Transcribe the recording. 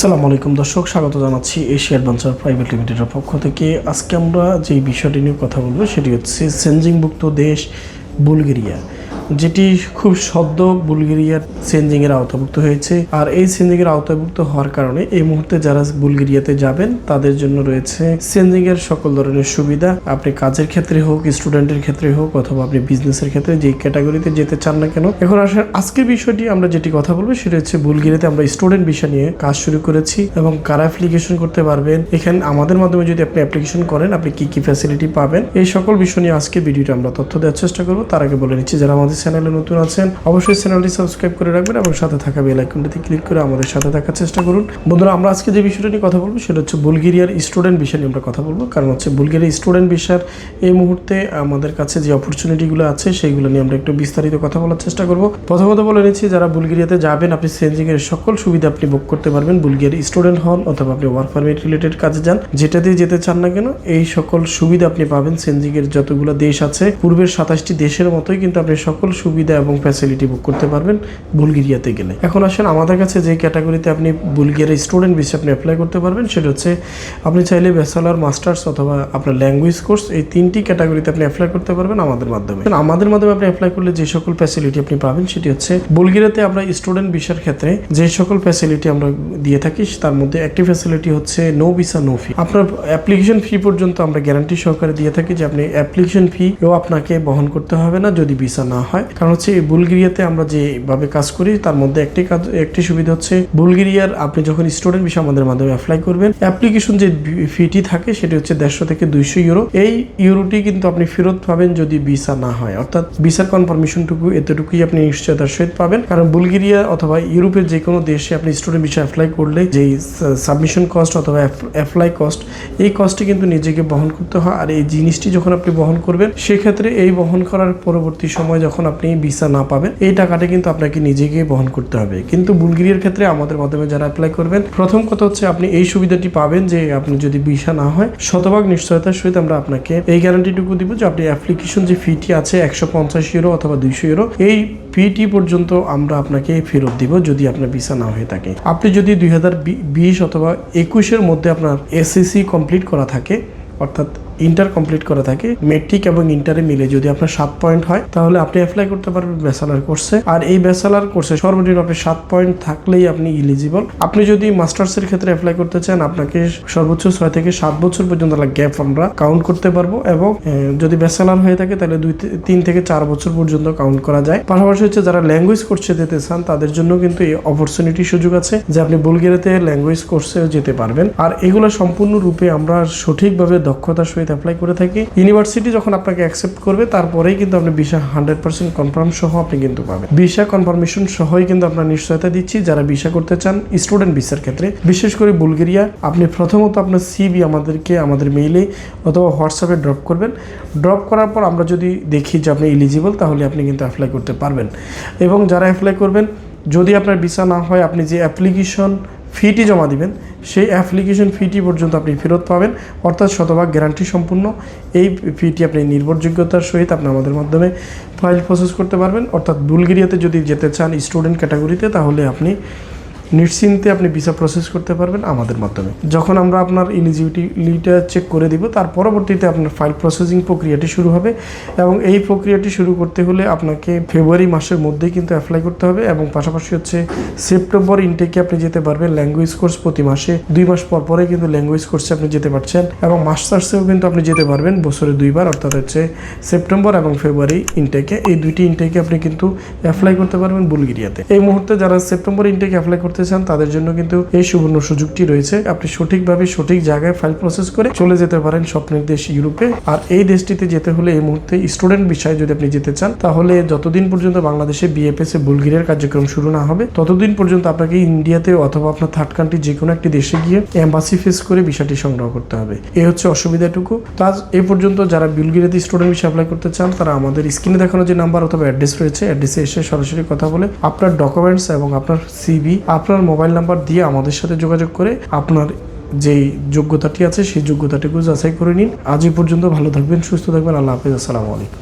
আসসালামু আলাইকুম দর্শক, স্বাগত জানাচ্ছি এশিয়া অ্যাডভেঞ্চার প্রাইভেট লিমিটেডের পক্ষ থেকে। আজকে আমরা যে বিষয়টি নিয়ে কথা বলব সেটি হচ্ছে সেনজিংভুক্ত দেশ বুলগেরিয়া। যেটি খুব সদ্য বুলগেরিয়ার সেনজিংয়ের আওতাভুক্ত হয়েছে। আর এই সেনজিংয়ের আওতাভুক্ত হওয়ার কারণে এই মুহূর্তে যারা বুলগেরিয়াতে যাবেন, তাদের জন্য রয়েছে সেনজিংয়ের সকল ধরনের সুবিধা। আপনি কাজের ক্ষেত্রে হোক, স্টুডেন্টের ক্ষেত্রে হোক, অথবা আপনি বিজনেসের ক্ষেত্রে যেই ক্যাটাগরিতে যেতে চান না কেন। এখন আসলে আজকের বিষয়টি আমরা যেটি কথা বলব, সেটা হচ্ছে বুলগেরিয়াতে আমরা স্টুডেন্ট বিষয় নিয়ে কাজ শুরু করেছি এবং কারা অ্যাপ্লিকেশন করতে পারবেন। এখানে আমাদের মাধ্যমে যদি আপনি অ্যাপ্লিকেশন করেন, আপনি কি কি ফ্যাসিলিটি পাবেন? এই সকল বিষয় নিয়ে আজকে ভিডিওটা আমরা তথ্য দেওয়ার চেষ্টা করব। তার আগে বলে নিচ্ছি, যারা আমাদের চ্যানেলে নতুন আছেন, অবশ্যই চ্যানেলটি সাবস্ক্রাইব করে রাখবেন এবং সাথে থাকা বেল আইকনটিতে ক্লিক করে আমাদের সাথে থাকার চেষ্টা করুন। বন্ধুরা, আমরা আজকে যে বিষয়টা নিয়ে কথা বলব সেটা হচ্ছে বুলগেরিয়ার স্টুডেন্ট বিষয় নিয়ে আমরা কথা বলব। কারণ হচ্ছে বুলগেরিয়ার স্টুডেন্ট বিষয়ের এই মুহূর্তে আমাদের কাছে যে অপরচুনিটিগুলো আছে, সেইগুলো নিয়ে আমরা একটু বিস্তারিত কথা বলার চেষ্টা করব। প্রথমত বলে নিচ্ছি, যারা বুলগেরিয়াতে যাবেন, আপনি সেনজিং এর সকল সুবিধা আপনি বুক করতে পারবেন বুলগেরিয়ার স্টুডেন্ট হন অথবা আপনি ওয়ার্ক পারমিট রিলেটেড কাজে যান। যেটা দিয়ে যেতে চান না কেন, এই সকল সুবিধা আপনি পাবেন সেনজিং এর যতগুলো দেশ আছে। পূর্বের সাতাশটি দেশের মতোই কিন্তু আপনি সকল সুবিধা এবং ফ্যাসিলিটি বুক করতে পারবেন বুলগেরিয়াতে গেলে। এখন আসেন আমাদের কাছে যে ক্যাটাগরিতে আপনি বুলগেরিয়ার স্টুডেন্ট বিষয়ে আপনি অ্যাপ্লাই করতে পারবেন, সেটা হচ্ছে আপনি চাইলে ব্যাচেলার মাস্টার্স অথবা আপনার ল্যাঙ্গুয়েজ কোর্স এই তিনটি ক্যাটাগরিতে আপনি অ্যাপ্লাই করতে পারবেন আমাদের মাধ্যমে। আমাদের মাধ্যমে আপনি অ্যাপ্লাই করলে যে সকল ফ্যাসিলিটি আপনি পাবেন, সেটি হচ্ছে বুলগেরিয়াতে আমরা স্টুডেন্ট ভিসার ক্ষেত্রে যে সকল ফ্যাসিলিটি আমরা দিয়ে থাকি, তার মধ্যে একটি ফ্যাসিলিটি হচ্ছে নো ভিসা নো ফি আপনার অ্যাপ্লিকেশন ফি পর্যন্ত আমরা গ্যারান্টি সহকারে দিয়ে থাকি যে আপনি অ্যাপ্লিকেশন ফি ও আপনাকে বহন করতে হবে না, যদি ভিসা না হয়। কারণ হচ্ছে বুলগেরিয়াতে আমরা যেভাবে কাজ করি, তার মধ্যে একটি কাজ, একটি সুবিধা হচ্ছে বুলগেরিয়ার আপনি যখন স্টুডেন্ট ভিসা আমাদের মাধ্যমে অ্যাপ্লাই করবেন অ্যাপ্লিকেশন যে ফিটি থাকে সেটি হচ্ছে দেড়শো থেকে দুইশো ইউরো এই ইউরোটি কিন্তু আপনি ফেরত পাবেন যদি ভিসা না হয়। অর্থাৎ ভিসার কনফার্মেশনটুকু এতটুকুই আপনি নিশ্চয়তার সহিত পাবেন। কারণ বুলগেরিয়া অথবা ইউরোপের যে কোনো দেশে আপনি স্টুডেন্ট বিষয় অ্যাপ্লাই করলে যেই সাবমিশন কস্ট অথবা অ্যাপ্লাই কস্ট এই কস্টটি কিন্তু নিজেকে বহন করতে হয়। আর এই জিনিসটি যখন আপনি বহন করবেন, সেক্ষেত্রে এই বহন করার পরবর্তী সময় যখন আপনি ভিসা না পাবেন, এই টাকাটা কিন্তু আপনাকে নিজেকে বহন করতে হবে। কিন্তু বুলগেরিয়ার ক্ষেত্রে আমাদের মাধ্যমে যারা অ্যাপ্লাই করবেন, প্রথম কথা হচ্ছে আপনি এই সুবিধাটি পাবেন যে আপনি যদি ভিসা না হয়, শতভাগ নিশ্চয়তার সহিত আমরা আপনাকে এই গ্যারান্টিটুকু দিব যে আপনি অ্যাপ্লিকেশন যে ফিটি আছে একশো পঞ্চাশ ইউরো অথবা দুইশো ইউরো এই ফিটি পর্যন্ত আমরা আপনাকে ফেরত দিব যদি আপনার ভিসা না হয়ে থাকে। আপনি যদি দুই হাজার বিশ অথবা একুশের মধ্যে আপনার এসএসসি কমপ্লিট করা থাকে, অর্থাৎ ইন্টার কমপ্লিট করা থাকে মেট্রিক এবং ইন্টারে মিলে। যদি আপনার সাত পয়েন্ট হয়, তাহলে আপনি অ্যাপ্লাই করতে পারবেন ব্যাচেলার কোর্সে আর এই ব্যাচেলার কোর্সে সর্বনিম্ন আপনি সাত পয়েন্ট থাকলেই আপনি ইলিজিবল আপনি যদি মাস্টার্সের ক্ষেত্রে অ্যাপ্লাই করতে চান, আপনাকে সর্বোচ্চ ছয় থেকে সাত বছর পর্যন্ত গ্যাপ আমরা কাউন্ট করতে পারব এবং যদি ব্যাচেলার হয়ে থাকে, তাহলে দুই তিন থেকে চার বছর পর্যন্ত কাউন্ট করা যায়। পাশাপাশি হচ্ছে যারা ল্যাঙ্গুয়েজ কোর্সে যেতে চান, তাদের জন্য কিন্তু এই অপরচুনিটি সুযোগ আছে যে আপনি বুলগেরিয়াতে ল্যাঙ্গুয়েজ কোর্সেও যেতে পারবেন। আর এগুলো সম্পূর্ণরূপে আমরা সঠিকভাবে দক্ষতার সহিত অ্যাপ্লাই করে থাকি। ইউনিভার্সিটি যখন আপনাকে অ্যাকসেপ্ট করবে, তারপরেই কিন্তু আপনি ভিসা হান্ড্রেড পার্সেন্ট কনফার্ম সহ আপনি কিন্তু পাবেন। ভিসা কনফার্মেশন সহই কিন্তু আপনার নিশ্চয়তা দিচ্ছি, যারা ভিসা করতে চান স্টুডেন্ট ভিসার ক্ষেত্রে। বিশেষ করে বুলগেরিয়া, আপনি প্রথমত আপনার সিবি আমাদেরকে, আমাদের মেইলে অথবা হোয়াটসঅ্যাপে ড্রপ করবেন। ড্রপ করার পর আমরা যদি দেখি যে আপনি এলিজিবল তাহলে আপনি কিন্তু অ্যাপ্লাই করতে পারবেন। এবং যারা অ্যাপ্লাই করবেন, যদি আপনার ভিসা না হয়, আপনি যে অ্যাপ্লিকেশন ফিটি জমা দিবেন সেই অ্যাপ্লিকেশন ফিটি পর্যন্ত আপনি ফেরত পাবেন। অর্থাৎ শতভাগ গ্যারান্টি সম্পূর্ণ। এই ফিটি আপনি নির্ভরযোগ্যতার সহিত আপনি আমাদের মাধ্যমে ফাইল প্রসেস করতে পারবেন। অর্থাৎ বুলগেরিয়াতে যদি যেতে চান স্টুডেন্ট ক্যাটাগরিতে তাহলে আপনি নিশ্চিন্তে আপনি ভিসা প্রসেস করতে পারবেন আমাদের মাধ্যমে। যখন আমরা আপনার ইলিজিবিলিটিটা চেক করে দিব, তার পরবর্তীতে আপনার ফাইল প্রসেসিং প্রক্রিয়াটি শুরু হবে এবং এই প্রক্রিয়াটি শুরু করতে হলে আপনাকে ফেব্রুয়ারি মাসের মধ্যেই কিন্তু অ্যাপ্লাই করতে হবে এবং পাশাপাশি হচ্ছে সেপ্টেম্বর ইনটেকে আপনি যেতে পারবেন ল্যাঙ্গুয়েজ কোর্স প্রতি মাসে। দুই মাস পর পরে কিন্তু ল্যাঙ্গুয়েজ কোর্সে আপনি যেতে পারছেন এবং মাস্টার্সেও কিন্তু আপনি যেতে পারবেন বছরে দুইবার, অর্থাৎ হচ্ছে সেপ্টেম্বর এবং ফেব্রুয়ারি ইনটেকে এই দুইটি ইনটেকে আপনি কিন্তু অ্যাপ্লাই করতে পারবেন বুলগেরিয়াতে। এই মুহূর্তে যারা সেপ্টেম্বর ইনটেকে অ্যাপ্লাই করতে চান, তাদের জন্য কিন্তু এই সুবর্ণ সুযোগটি রয়েছে। আপনি সঠিকভাবে সঠিক জায়গায় ফাইল প্রসেস করে চলে যেতে পারেন স্বপ্নের দেশ ইউরোপে। আর এই দেশটিতে যেতে হলে এই মুহূর্তে স্টুডেন্ট বিষয়ে যদি আপনি যেতে চান, তাহলে যতদিন পর্যন্ত বাংলাদেশে বিএফএস এ বুলগেরিয়ার কার্যক্রম শুরু না হবে, ততদিন পর্যন্ত আপনাকে ইন্ডিয়াতে অথবা আপনার থার্ড কান্ট্রি যে কোনো একটি দেশে গিয়ে এম্বাসি ফেস করে বিষয়টি সংগ্রহ করতে হবে। এই হচ্ছে অসুবিধাটুকু। তা এ পর্যন্ত যারা বুলগেরিয়াতে স্টুডেন্ট বিষয়ে অ্যাপ্লাই করতে চান, তারা আমাদের স্ক্রিনে দেখানো যে নাম্বার অথবা অ্যাড্রেস রয়েছে অ্যাড্রেসে এসে সরাসরি কথা বলে আপনার ডকুমেন্টস এবং আপনার সিবি আপনার মোবাইল নাম্বার দিয়ে আমাদের সাথে যোগাযোগ করে আপনার যেই যোগ্যতাটি আছে সেই যোগ্যতাটুকু যাচাই করে নিন। আজ পর্যন্ত ভালো থাকবেন, সুস্থ থাকবেন, আল্লাহ হাফিজ, আসসালামু আলাইকুম।